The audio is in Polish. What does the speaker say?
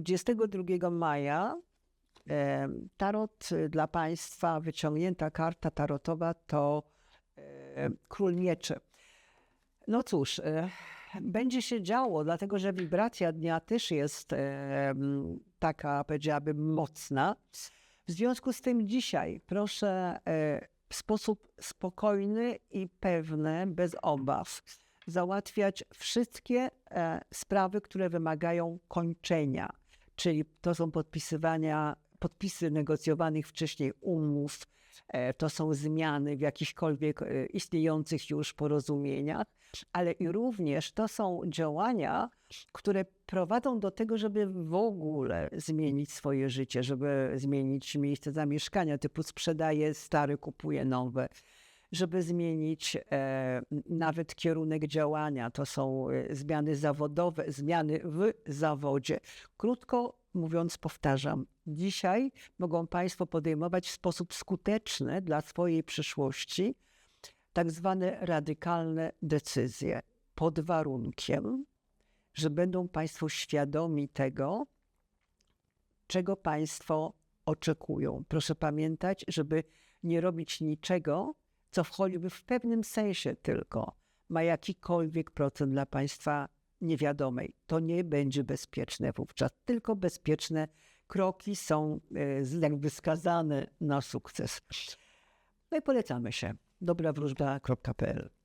22 maja tarot y, dla Państwa, wyciągnięta karta tarotowa to Król Mieczy. No cóż, e, będzie się działo, dlatego że wibracja dnia też jest taka, powiedziałabym, mocna. W związku z tym dzisiaj proszę e, w sposób spokojny i pewny, bez obaw, załatwiać wszystkie e, sprawy, które wymagają kończenia, czyli to są podpisywania, podpisy negocjowanych wcześniej umów, e, to są zmiany w jakichkolwiek e, istniejących już porozumieniach, ale i również to są działania, które prowadzą do tego, żeby w ogóle zmienić swoje życie, żeby zmienić miejsce zamieszkania, typu sprzedaje stare, kupuje nowe, żeby zmienić e, nawet kierunek działania. To są e, zmiany zawodowe, zmiany w zawodzie. Krótko mówiąc, powtarzam, dzisiaj mogą Państwo podejmować w sposób skuteczny dla swojej przyszłości tak zwane radykalne decyzje pod warunkiem, że będą Państwo świadomi tego, czego Państwo oczekują. Proszę pamiętać, żeby nie robić niczego, co choćby w pewnym sensie tylko ma jakikolwiek procent dla Państwa niewiadomej. To nie będzie bezpieczne wówczas, tylko bezpieczne kroki są e, jakby skazane na sukces. No i polecamy się. dobrawróżba.pl